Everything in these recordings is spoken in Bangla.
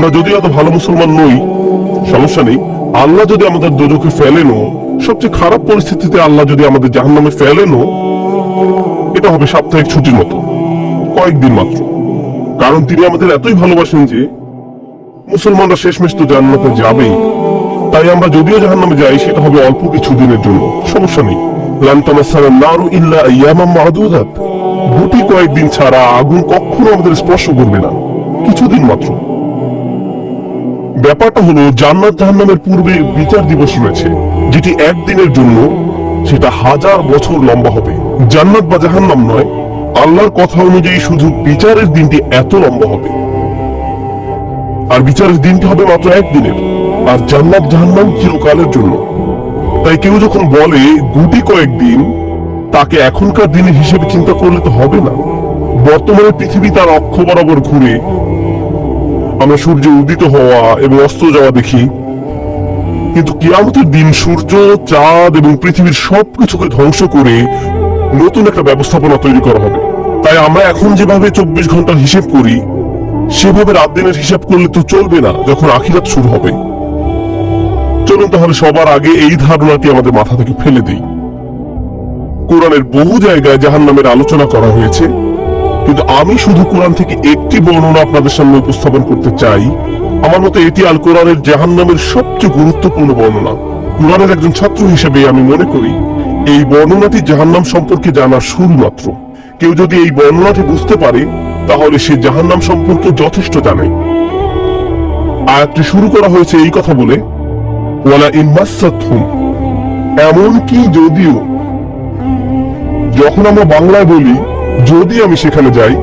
আমরা যদিও এত ভালো মুসলমান নই, সমস্যা নেই। আল্লাহ যদি আমাদের দোজখে ফেলেনও সবচেয়ে খারাপ পরিস্থিতিতে আল্লাহ যদি আমাদের জাহান্নামে ফেলেনও এটা হবে সাপ্তাহিক ছুটির মতো, কয়েকদিন মাত্র। কারণ তিনি আমাদের এতই ভালোবাসেন যে, মুসলমানরা শেষমেশ তো জান্নাতে যাবেই। তাই আমরা যদিও জাহান্নামে যাই, সেটা হবে অল্প কিছু দিনের জন্য, সমস্যা নেই। গুটি কয়েকদিন ছাড়া আগুন কখনো আমাদের স্পর্শ করবে না। কিছুদিন মাত্র। ব্যাপারটা হলো, জান্নাত জাহান্নামের পূর্বে বিচার দিবস রয়েছে, যেটি একদিনের জন্য, সেটা হাজার বছর লম্বা হবে। জান্নাত বা জাহান্নাম নয়, আল্লাহর কথা অনুযায়ী শুধু বিচারের দিনটি এত লম্বা হবে। আর বিচারের দিনটি হবে মাত্র একদিনের, আর জান্নাত জাহান্নাম চিরকালের জন্য। তাই কেউ যখন বলে গুটি কয়েকদিন তাকে এখনকার দিনের হিসেবে চিন্তা করলে তো হবে না। বর্তমানে পৃথিবী তার অক্ষ বরাবর ঘুরে আমরা সূর্য উদিত হওয়া এবং অস্ত যাওয়া দেখি। কিন্তু কিয়ামতের দিন সূর্য, চাঁদ এবং পৃথিবীর সবকিছুকে ধ্বংস করে নতুন একটা ব্যবস্থাপনা তৈরি করা হবে। তাই আমরা এখন যেভাবে চব্বিশ ঘণ্টার হিসেব করি, সেভাবে রাত দিনের হিসাব করলে তো চলবে না, যখন আখিরাত শুরু হবে। চলুন তাহলে সবার আগে এই ধারণাটি আমাদের মাথা থেকে ফেলে দেই। কোরআনের বহু জায়গায় জাহান্নামের আলোচনা করা হয়েছে। কিন্তু আমি শুধু কোরআন থেকে একটি বর্ণনা আপনাদের সামনে উপস্থাপন করতে চাই। আমার মতে এটি আল কোরআনের জাহান্নামের সবচেয়ে গুরুত্বপূর্ণ বর্ণনা। কোরআনের একজন ছাত্র হিসেবে আমি মনে করি, এই বর্ণনাটি জাহান্নাম সম্পর্কে জানার শুরু মাত্র কেউ যদি এই বর্ণনাটি বুঝতে পারে, তাহলে সে জাহান্নাম সম্পর্কে যথেষ্ট জানে। আয়াতটি শুরু করা হয়েছে এই কথা বলে, ওয়ালা ইনমাসাতহুম এমনকি যদিও, যখন আমরা বাংলায় বলি যদি আমি সেখানে যাই,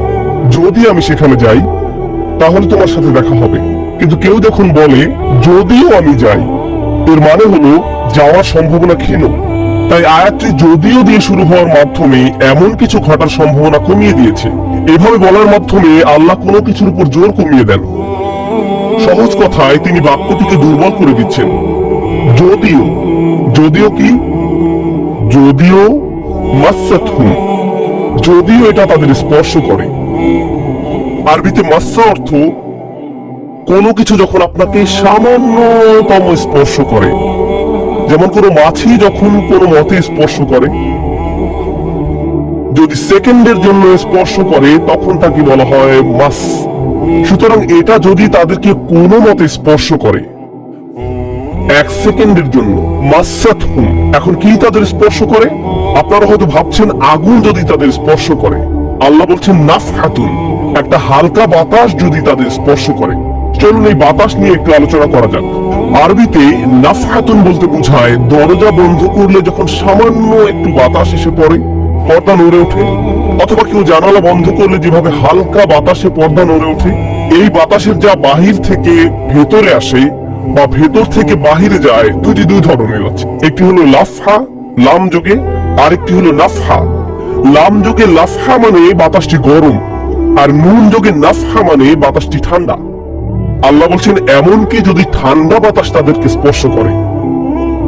যদি আমি সেখানে যাই, তাহলে তোমার সাথে দেখা হবে। কিন্তু কেউ যখন বলে, যদিও আমি যাই, এর মানে হলো, যাওয়ার সম্ভাবনা ক্ষীণ। তাই আয়াতটি যদিও দিয়ে শুরু হওয়ার মাধ্যমে এমন কিছু ঘটার সম্ভাবনা কমিয়ে দিয়েছে। এভাবে বলার মাধ্যমে আল্লাহ কোনো কিছুর উপর জোর কমিয়ে দেন। সহজ কথায় তিনি বাক্যটিকে দুর্বল করে দিচ্ছেন। যদিও যদিও কি? যদিও মাসাতহুম যদিও এটা তাদের স্পর্শ করে। আরবিতে মাসা অর্থ, কোনো কিছু যখন আপনাকে সামান্যতম স্পর্শ করে, যেমন কোনো মাছি যখন কোনো মতে স্পর্শ করে, যদি সেকেন্ডের জন্য স্পর্শ করে, তখন তাকে বলা হয় মাস। সুতরাং এটা যদি তাদেরকে কোনো মতে স্পর্শ করে এক সেকেন্ডের জন্য। এখন কি তাদের স্পর্শ করে? আপনারা হয়তো ভাবছেন আগুন যদি তাদের স্পর্শ করে। আল্লাহ বলছেন নাফ হাতুন একটা হালকা বাতাস যদি তাদের স্পর্শ করে। চলুন এই বাতাস নিয়ে একটু আলোচনা করা যাক। আরবিতে নাফ হাতুন বলতে বোঝায়, দরজা বন্ধ করলে যখন সামান্য একটু বাতাস এসে পড়ে, পর্দা নড়ে ওঠে। অথবা কেউ জানালা বন্ধ করলে যেভাবে হালকা বাতাসে পর্দা নড়ে ওঠে, এই বাতাসের যা বাহির থেকে ভেতরে আসে বা ভেতর থেকে বাহিরে যায়, দুটি দুই ধরনের আছে। একটি হলো লাফহা, লাম যোগে, আরেকটি হলো নাফহা। লাম যোগে লাফহা মানে বাতাসটি গরম, আর নুন যোগে নাফহা মানে বাতাসটি ঠান্ডা। আল্লাহ বলছেন, এমনকি যদি ঠান্ডা বাতাস তাদেরকে স্পর্শ করে,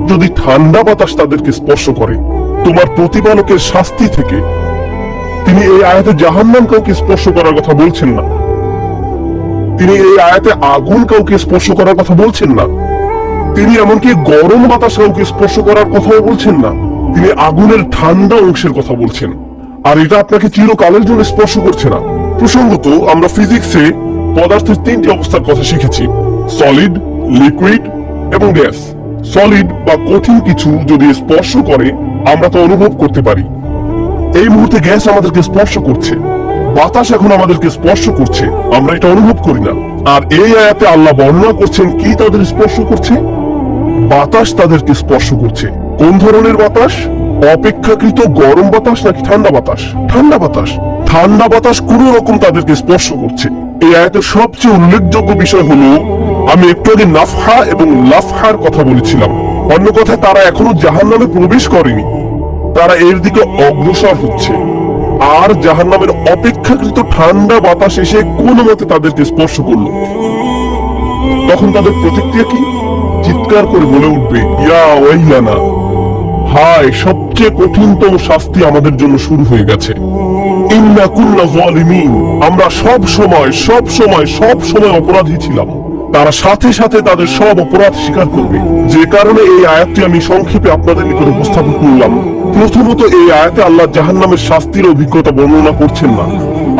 যদি ঠান্ডা বাতাস তাদেরকে স্পর্শ করে, তোমার প্রতিপালকের শাস্তি থেকে, তিনি এই আয়াতে জাহান্নাম কাউকে স্পর্শ করার কথা বলছেন না। তিনি এই আয়াতে আগুন কাউকে স্পর্শ করার কথা বলছেন না। তিনি এমনকি গরম বাতাস কাউকে স্পর্শ করার কথাও বলছেন না। তিনি আগুনের ঠান্ডা অংশের কথা বলছেন। আর এটা আপনাকে চিরকালের জন্য স্পর্শ করছে না। প্রসঙ্গত, আমরা ফিজিক্সে পদার্থের তিনটি অবস্থার কথা শিখেছি। সলিড, লিকুইড এবং গ্যাস। সলিড বা কঠিন কিছু যদি স্পর্শ করে, আমরা তা অনুভব করতে পারি। এই মুহূর্তে গ্যাস আমাদেরকে স্পর্শ করছে। বাতাস এখন আমাদেরকে স্পর্শ করছে। আমরা এটা অনুভব করি না। আর এই আয়াতে আল্লাহ বর্ণনা করছেন কি তাদের স্পর্শ করছে? বাতাস তাদেরকে স্পর্শ করছে। কোন ধরনের বাতাস? অপেক্ষাকৃত গরম বাতাস নাকি ঠান্ডা বাতাস? ঠান্ডা বাতাস। ঠান্ডা বাতাস কোন রকম তাদেরকে স্পর্শ করছে। এই আয়াতের সবচেয়ে উল্লেখযোগ্য বিষয় হলো, আমি একটু আগে নাফহা এবং লাফহার কথা বলেছিলাম। অন্য কথায়, তারা এখনও জাহান্নামে প্রবেশ করেনি। তারা এর দিকে অগ্রসর হচ্ছে। আর জাহান্নামের অপেক্ষাকৃত ঠান্ডা বাতাস এসে কোনো মতে তাদেরকে স্পর্শ করল? তখন তাদের প্রতিক্রিয়া কি? চিৎকার করে বলে উঠবে, ইয়া ওয়াইলানা, হায়, সবচেয়ে কঠিনতম শাস্তি আমাদের জন্য শুরু হয়ে গেছে। আমরা সব সময় সব সময় সব সময় অপরাধী ছিলাম। তারা সাথে সাথে তাদের সব অপরাধ স্বীকার করবে। যে কারণে এই আয়াতটি আমি সংক্ষেপে আপনাদের নিকট উপস্থাপন করলাম। প্রথমত এই আয়াতে আল্লাহ জাহান্নামের শাস্তির অভিজ্ঞতা বর্ণনা করছেন না।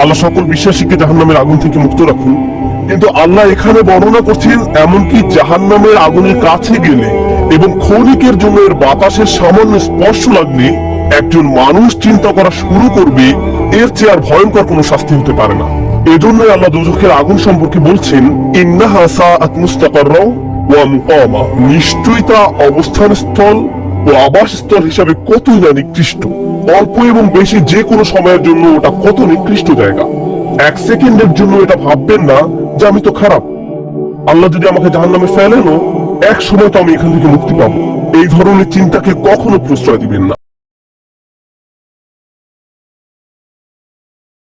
আল্লাহ সকল বিশ্বাসীকে জাহান্নামের আগুন থেকে মুক্ত রাখুন। কিন্তু আল্লাহ এখানে বর্ণনা করছেন, এমনকি জাহান্নামের আগুনের কাছে গেলে এবং ক্ষণিকের জন্য এর বাতাসের সামান্য স্পর্শ লাগলে একজন মানুষ চিন্তা করা শুরু করবে, এর চেয়ে আর ভয়ঙ্কর কোনো শাস্তি হতে পারে না। এজন্যই আল্লাহ দুজখের আগুন সম্পর্কে বলছেন, ইন্নাহা সাআত মুস্তাকাররা নিশ্চয়ই তা অবস্থান স্থল ও আবাসস্থল হিসাবে কতই না নিকৃষ্ট। অল্প এবং বেশি যে কোনো সময়ের জন্য ওটা কত নিকৃষ্ট জায়গা। এক সেকেন্ডের জন্য এটা ভাববেন না যে আমি তো খারাপ। আল্লাহ যদি আমাকে জাহান নামে ফেলেনও এক সময় তো আমি এখান থেকে মুক্তি পাবো। এই ধরনের চিন্তাকে কখনো প্রশ্রয় দিবেন না।